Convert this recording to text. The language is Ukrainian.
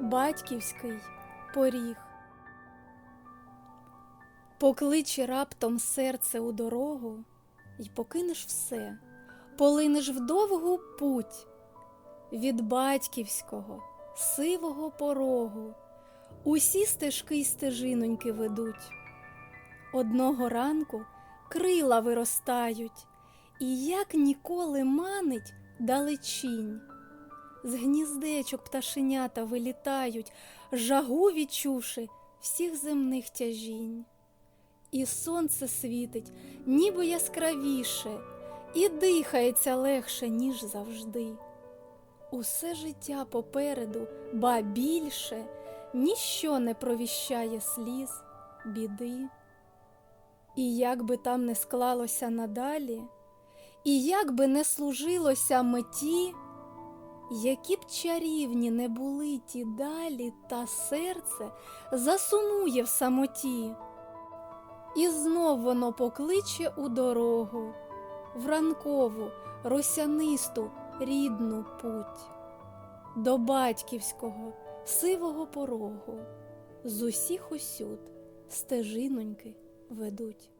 батьківський поріг. Покличе раптом серце у дорогу, й покинеш все, полинеш в довгу путь від батьківського, сивого порогу. Усі стежки й стежиноньки ведуть. Одного ранку крила виростають, і як ніколи манить далечінь. З гніздечок пташенята вилітають, жагу відчувши всіх земних тяжінь. І сонце світить, ніби яскравіше, і дихається легше, ніж завжди. Усе життя попереду, ба більше, ніщо не провіщає сліз, біди. І як би там не склалося надалі, і як би не служилося меті, які б чарівні не були ті далі, та серце засумує в самоті, і знов воно покличе у дорогу, в ранкову, росянисту, рідну путь, до батьківського, сивого порогу, з усіх усюд стежиноньки ведуть.